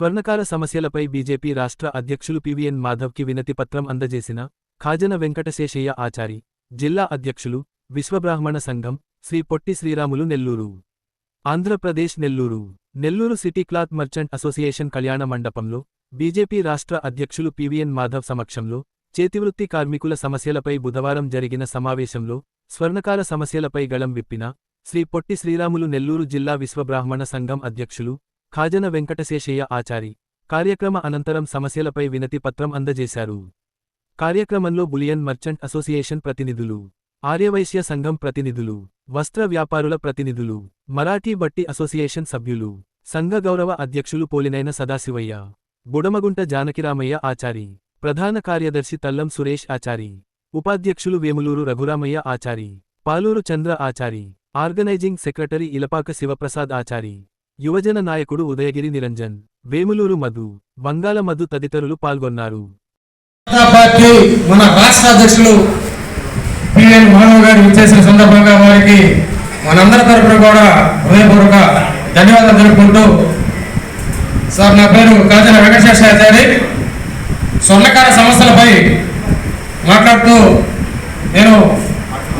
స్వర్ణకార సమస్యలపై బీజేపీ రాష్ట్ర అధ్యక్షులు పివిఎన్ మాధవ్కి వినతి పత్రం అందజేసిన ఖాజన వెంకటశేషయ్య ఆచారి జిల్లా అధ్యక్షులు విశ్వబ్రాహ్మణ సంఘం Shri Potti Sriramulu Nellore. Andhra Pradesh Nellore. Nellore city cloth merchant association కళ్యాణ మండపంలో బీజేపీ రాష్ట్ర అధ్యక్షులు పివిఎన్ మాధవ్ సమక్షంలో చేతివృత్తి కార్మికుల సమస్యలపై బుధవారం జరిగిన సమావేశంలో స్వర్ణకార సమస్యలపై గళం విప్పిన శ్రీ పొట్టి శ్రీరాములు నెల్లూరు జిల్లా విశ్వబ్రాహ్మణ సంఘం అధ్యక్షులు ఖాజన వెంకటశేషయ్య ఆచారి కార్యక్రమ అనంతరం సమస్యలపై వినతి పత్రం అందజేశారు. కార్యక్రమంలో బులియన్ మర్చెంట్ అసోసియేషన్ ప్రతినిధులు ఆర్యవైశ్య సంఘం ప్రతినిధులు వస్త్ర వ్యాపారుల ప్రతినిధులు మరాఠీ బట్టి అసోసియేషన్ సభ్యులు సంఘ గౌరవ అధ్యక్షులు పోలినైన సదాశివయ్య బుడమగుంట జానకిరామయ్య ఆచారి ప్రధాన కార్యదర్శి తల్లం సురేష్ ఆచారి ఉపాధ్యక్షులు వేములూరు రఘురామయ్య ఆచారి పాలూరు చంద్ర ఆచారి ఆర్గనైజింగ్ సెక్రటరీ ఇలపాక శివప్రసాద్ ఆచారి యువజన నాయకుడు ఉదయగిరి నిరంజన్ వేములూరు మధు వంగాల మధు తదితరులు పాల్గొన్నారు. పార్టీ మన రాష్ట్ర అధ్యక్షులు పిఎన్ మాధవ్ గారు విచ్చేసిన సందర్భంగా వారికి మనందరి తరఫున కూడా హృదయపూర్వక ధన్యవాదాలు తెలుపుకుంటూ సార్ నా పేరు కాజన వెంకటేశాచారి. స్వర్ణకార సమస్యలపై మాట్లాడుతూ నేను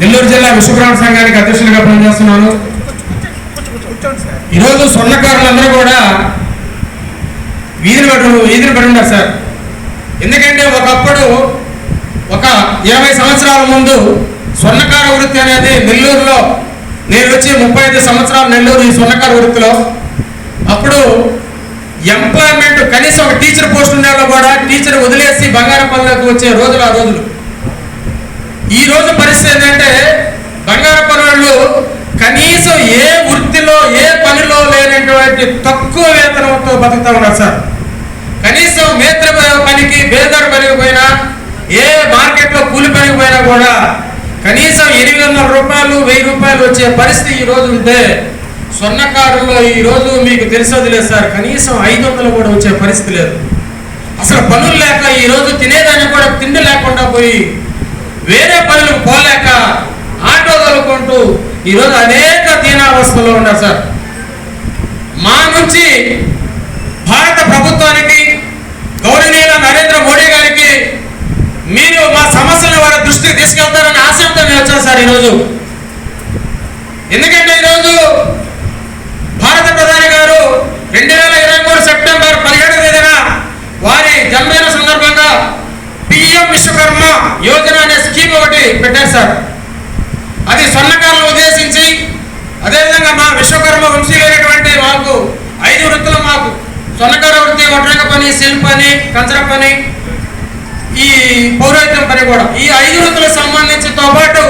నెల్లూరు జిల్లా విశ్వబ్రాహ్మణ సంఘానికి అధ్యక్షులుగా పనిచేస్తున్నాను. ఈరోజు స్వర్ణకారులందరూ కూడా వీధిని పడి వీధిని పడి ఉన్నారు సార్. ఎందుకంటే ఒకప్పుడు ఒక ఇరవై సంవత్సరాల ముందు స్వర్ణకార వృత్తి అనేది నెల్లూరులో నేను వచ్చి ముప్పై ఐదు సంవత్సరాలు నెల్లూరు ఈ స్వర్ణకార వృత్తిలో. అప్పుడు ఎంప్లాయ్మెంట్ కనీసం ఒక టీచర్ పోస్ట్ ఉండేవాళ్ళు కూడా టీచర్ వదిలేసి బంగారం పనులకు వచ్చే రోజులు ఆ రోజులు. ఈ రోజు పరిస్థితి ఏంటంటే బంగారం పనులు కనీసం ఏ వృత్తి వృత్తిలో ఏ పనిలో లేనటువంటి తక్కువ వేతనంతో బతుకుతా ఉన్నారు సార్. కనీసం మేత్ర పనికి బేదర్ పనికి పోయినా ఏ మార్కెట్లో కూలి పనికి పోయినా కూడా కనీసం ఎనిమిది వందల రూపాయలు వెయ్యి రూపాయలు వచ్చే పరిస్థితి ఈ ఉంటే స్వర్ణకారుల్లో ఈ రోజు మీకు తెలిసేది లేదు సార్. కనీసం ఐదు వందలు కూడా వచ్చే పరిస్థితి లేదు. అసలు పనులు లేక ఈ రోజు తినేదాన్ని కూడా తిండి లేకుండా పోయి వేరే పనులకు పోలేక ఆటో తోలుకుంటూ ఈరోజు అనేక దీనావస్థలో ఉన్నారు సార్. మా నుంచి భారత ప్రభుత్వానికి గౌరవనీయుల నరేంద్ర మోడీ గారికి మీరు మా సమస్యలను వారి దృష్టికి తీసుకెళ్తారని ఆశయంతో నేను వచ్చాను సార్ ఈరోజు. ఎందుకంటే ఈరోజు భారత ప్రధాని గారు రెండు వేల ఇరవై మూడు సెప్టెంబర్ పదిహేడు తేదీన వారి జన్మదిన సందర్భంగా పిఎం విశ్వకర్మ యోజన అనే స్కీమ్ ఒకటి పెట్టారు సార్ అది స్వర్ణకాలను ఉద్దేశించి అదేవిధంగా మా విశ్వకర్మ మాకు ఐదు వృత్తులు మాకు. సొన్నకర వృత్తి వడ్రంగ పని శిల్ప పని కంచర పని ఈ పౌరోహిత్యం పని కూడా. ఈ ఐదు వృత్తులకు సంబంధించితో పాటు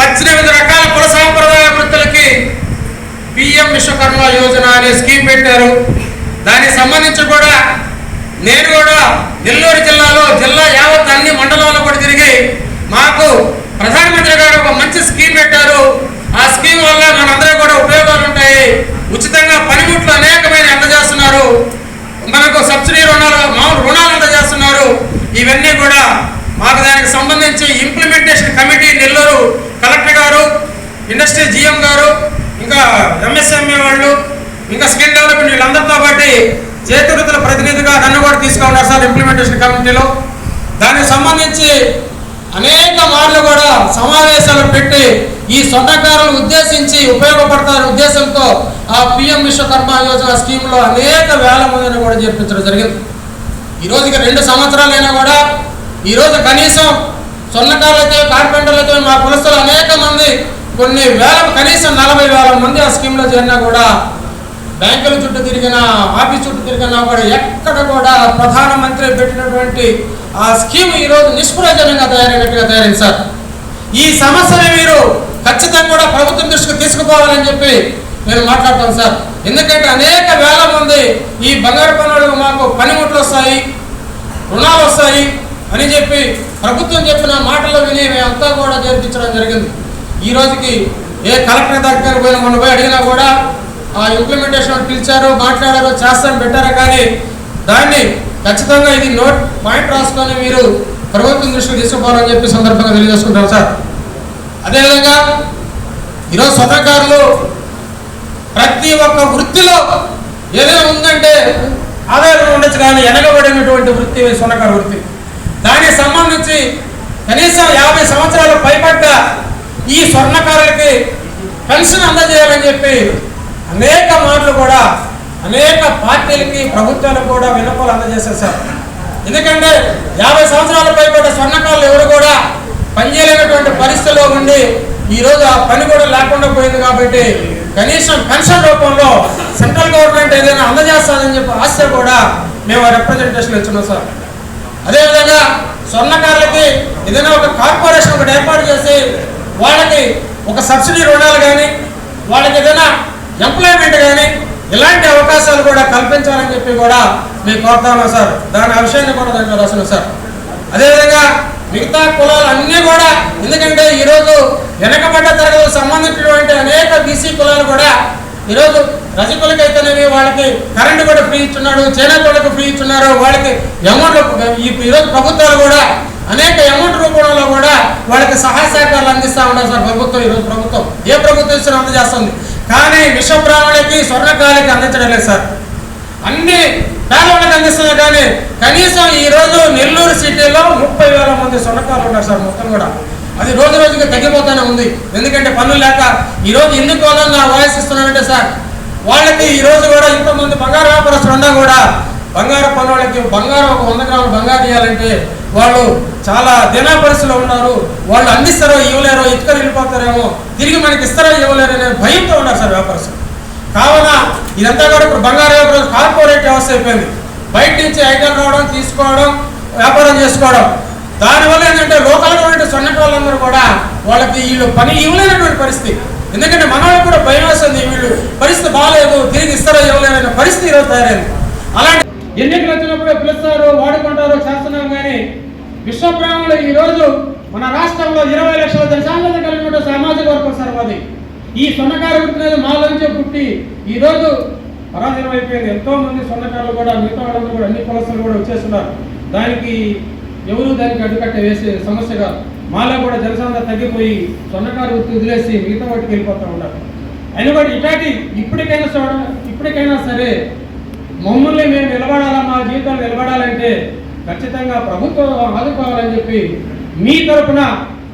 పద్దెనిమిది రకాల కుల సాంప్రదాయ వృత్తులకి పిఎం విశ్వకర్మ యోజన అనే స్కీమ్ పెట్టారు. దానికి సంబంధించి కూడా నేను కూడా నెల్లూరు జిల్లాలో జిల్లా యావత్ అన్ని మండలాల్లో కూడా తిరిగి మాకు ప్రధానమంత్రి గారు ఒక మంచి స్కీమ్ పెట్టారు ఆ స్కీమ్ వల్ల మనందరూ కూడా ఉపయోగాలు ఉంటాయి ఉచితంగా పనిముట్లు అనేకమైన అందజేస్తున్నారు మనకు సబ్సిడీ రుణాలు మామూలు రుణాలు అందజేస్తున్నారు ఇవన్నీ కూడా మాకు దానికి సంబంధించి ఇంప్లిమెంటేషన్ కమిటీ నెల్లూరు కలెక్టర్ గారు ఇండస్ట్రీ జిఎం గారు ఇంకా ఎంఎస్ఎంఏ వాళ్ళు ఇంకా స్కిల్ డెవలప్మెంట్ వీళ్ళందరితో పాటు చేతి వృత్తుల ప్రతినిధిగా నన్ను కూడా తీసుకున్నారు సార్ ఇంప్లిమెంటేషన్ కమిటీలో దానికి సంబంధించి అనేక మార్లు కూడా సమావేశాలు పెట్టి ఈ సొంతకారులు ఉద్దేశించి ఉపయోగపడతారు ఉద్దేశంతో ఆ పిఎం విశ్వకర్మ యోజన స్కీమ్లో అనేక వేల మందిని కూడా చేర్పించడం జరిగింది. ఈరోజుకి రెండు సంవత్సరాలైనా కూడా ఈరోజు కనీసం సొన్నకారులతో కార్పెంటర్లతో మా కులస్తులు అనేక మంది కొన్ని వేల కనీసం నలభై వేల మంది ఆ స్కీమ్లో చేరినా కూడా బ్యాంకుల చుట్టూ తిరిగిన ఆఫీస్ చుట్టూ తిరిగినా కూడా ఎక్కడ కూడా ప్రధానమంత్రి పెట్టినటువంటి ఆ స్కీమ్ ఈరోజు నిష్ప్రయోజనంగా తయారైనట్టుగా తయారైంది సార్. ఈ సమస్యని మీరు ఖచ్చితంగా కూడా ప్రభుత్వం దృష్టికి తీసుకుపోవాలని చెప్పి నేను మాట్లాడతాను సార్. ఎందుకంటే అనేక వేల మంది ఈ బంగారు పనులు మాకు పనిముట్లు వస్తాయి రుణాలు వస్తాయి అని చెప్పి ప్రభుత్వం చెప్పిన మాటలు విని మేమంతా కూడా చేర్పించడం జరిగింది. ఈ రోజుకి ఏ కలెక్టర్ దగ్గర పోయినా మనం పోయి అడిగినా కూడా ఆ ఇంప్లిమెంటేషన్ పిలిచారు మాట్లాడారు చేస్తాం పెట్టారు కానీ దాన్ని ఖచ్చితంగా ఇది నోట్ పాయింట్ రాసుకొని మీరు ప్రభుత్వం దృష్టికి తీసుకుపోవాలని చెప్పి సందర్భంగా తెలియజేసుకుంటారు సార్. అదేవిధంగా ఈరోజు స్వతకారులు ప్రతి ఒక్క వృత్తిలో ఏదైనా ఉందంటే ఆదాయం ఉండొచ్చు కానీ ఎనగబడినటువంటి వృత్తి సొనకారు వృత్తి. దానికి సంబంధించి కనీసం యాభై సంవత్సరాలు పైపడ్డ ఈ స్వర్ణకారులకి పెన్షన్ అందజేయాలని చెప్పి అనేక మార్లు కూడా అనేక పార్టీలకి ప్రభుత్వాలకు కూడా వినపలు అందజేసేసారు సార్. ఎందుకంటే యాభై సంవత్సరాలపై కూడా స్వర్ణకారులు ఎవరు కూడా పనిచేయలేనటువంటి పరిస్థితిలో ఉండి ఈరోజు ఆ పని కూడా లేకుండా పోయింది కాబట్టి కనీసం పెన్షన్ రూపంలో సెంట్రల్ గవర్నమెంట్ ఏదైనా అందజేస్తుందని చెప్పి ఆశ కూడా మేము రిప్రజెంటేషన్ ఇచ్చున్నాం సార్. అదేవిధంగా స్వర్ణకారులకి ఏదైనా ఒక కార్పొరేషన్ ఒకటి ఏర్పాటు చేసి వాళ్ళకి ఒక సబ్సిడీ రుణాలు కానీ వాళ్ళకి ఏదైనా ఎంప్లాయ్మెంట్ కానీ ఇలాంటి అవకాశాలు కూడా కల్పించాలని చెప్పి కూడా మేము కోరుతా ఉన్నాం సార్. దాని ఆ విషయాన్ని కూడా దాంట్లో రాస్తున్నాం సార్. అదేవిధంగా మిగతా కులాలు అన్నీ కూడా ఎందుకంటే ఈరోజు వెనకబడ్డ తరగతులకు సంబంధించినటువంటి అనేక బీసీ కులాలు కూడా ఈరోజు రజకులకైతేనేవి వాళ్ళకి కరెంటు కూడా ఫ్రీ ఇచ్చున్నాడు చేనేత వాళ్ళకి ఫ్రీ ఇచ్చున్నారు వాళ్ళకి అమౌంట్ ఈరోజు ప్రభుత్వాలు కూడా అనేక అమౌంట్ రూపంలో కూడా వాళ్ళకి సహాయ సహకారాలు అందిస్తూ ఉన్నారు సార్ ప్రభుత్వం ఈరోజు ప్రభుత్వం. ఏ ప్రభుత్వం ఇస్తున్నా అందజేస్తుంది కానీ విశ్వ స్వర్ణకాలకి అందించడం లేదు సార్. అన్ని పేదవాళ్ళకి అందిస్తుంది కానీ కనీసం ఈ రోజు నెల్లూరు సిటీలో ముప్పై వేల మంది స్వర్ణకాలు ఉన్నారు సార్ మొత్తం కూడా. అది రోజు రోజుకి తగ్గిపోతూనే ఉంది. ఎందుకంటే పనులు లేక ఈ రోజు ఎందుకు నా వాయిస్ ఇస్తున్నానంటే సార్ వాళ్ళకి ఈ రోజు కూడా ఇంతమంది బంగారు వ్యాపారస్తులు ఉన్నా కూడా బంగారు పనులకి వాళ్ళకి బంగారం ఒక వంద గ్రాములు బంగారు ఇవ్వాలంటే వాళ్ళు చాలా దినా పరిస్థితిలో ఉన్నారు. వాళ్ళు అందిస్తారో ఇవ్వలేరో ఇటుకలు వెళ్ళిపోతారేమో తిరిగి మనకి ఇస్తారో ఇవ్వలేరు అనే భయంతో ఉన్నారు సార్ వ్యాపారస్తులు. కావున ఇదంతా కూడా ఇప్పుడు బంగారు వ్యాపారం కార్పొరేట్ వ్యవస్థ అయిపోయింది. బయట నుంచి ఐటెం రావడం తీసుకోవడం వ్యాపారం చేసుకోవడం. దానివల్ల ఏంటంటే లోకల్గా ఉండే సొన్నట వాళ్ళందరూ కూడా వాళ్ళకి వీళ్ళు పని ఇవ్వలేనటువంటి పరిస్థితి. ఎందుకంటే మన వాళ్ళకి కూడా భయం వేస్తుంది వీళ్ళు. పరిస్థితి బాగాలేదు తిరిగి ఇస్తారో ఇవ్వలేరనే పరిస్థితి ఈరోజు తయారైంది. అలాంటి ఎన్నికలు వచ్చినప్పుడు పిలుస్తారు వాడుకుంటారు చేస్తున్నాం కానీ విశ్వబ్రాహ్మణులు ఈ రోజు మన రాష్ట్రంలో ఇరవై లక్షల జనసాంద్రత కలిగిన సామాజిక వర్గం సార్ మాది. ఈ సొన్నకారు పుట్టినది మాలోంచే పుట్టి ఈ రోజు పరాధీనం అయిపోయింది ఎంతో మంది సొన్నకారులు కూడా మిగతా వాళ్ళందరూ కూడా అన్ని కులస్తులు కూడా వచ్చేస్తున్నారు. దానికి ఎవరు దానికి అడ్డుకట్ట వేసే సమస్యగా మాలో కూడా జనసాంద్రత తగ్గిపోయి సొన్నకారు వృత్తి వదిలేసి మిగతా వాటికి వెళ్ళిపోతూ ఉన్నారు. అయినా కూడా ఇటాటి ఇప్పటికైనా ఇప్పటికైనా సరే మమ్మల్ని మేము నిలబడాలా మా జీవితాలు నిలబడాలంటే ఖచ్చితంగా ప్రభుత్వం ఆదుకోవాలని చెప్పి మీ తరపున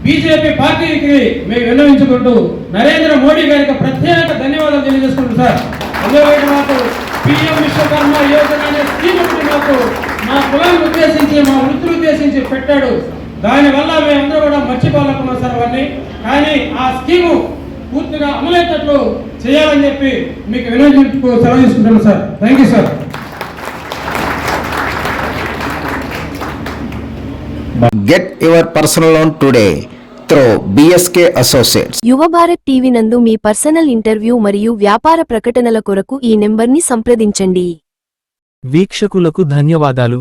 బీజేపీ పార్టీకి మేము విన్నవించుకుంటూ నరేంద్ర మోడీ గారికి ప్రత్యేక ధన్యవాదాలు తెలియజేసుకుంటాం సార్. అదేవిధంగా మాకు పిఎం విశ్వకర్మ యోజన అనే స్కీమ్ మాకు మా కులాన్ని ఉద్దేశించి మా వృత్తిని ఉద్దేశించి పెట్టాడు. దానివల్ల మేమందరూ కూడా మర్చిపోలేకున్నాం సార్ అవన్నీ. కానీ ఆ స్కీము పూర్తిగా అమలయ్యేటట్లు చేయాలని చెప్పి మీకు వినియోగించుకు సెలవు తీసుకుంటున్నాను sir. Thank you sir Get your personal loan today through BSK Associates. యువ భారత్ టీవీ నందు మీ పర్సనల్ ఇంటర్వ్యూ మరియు వ్యాపార ప్రకటనల కొరకు ఈ నెంబర్ని సంప్రదించండి. వీక్షకులకు ధన్యవాదాలు.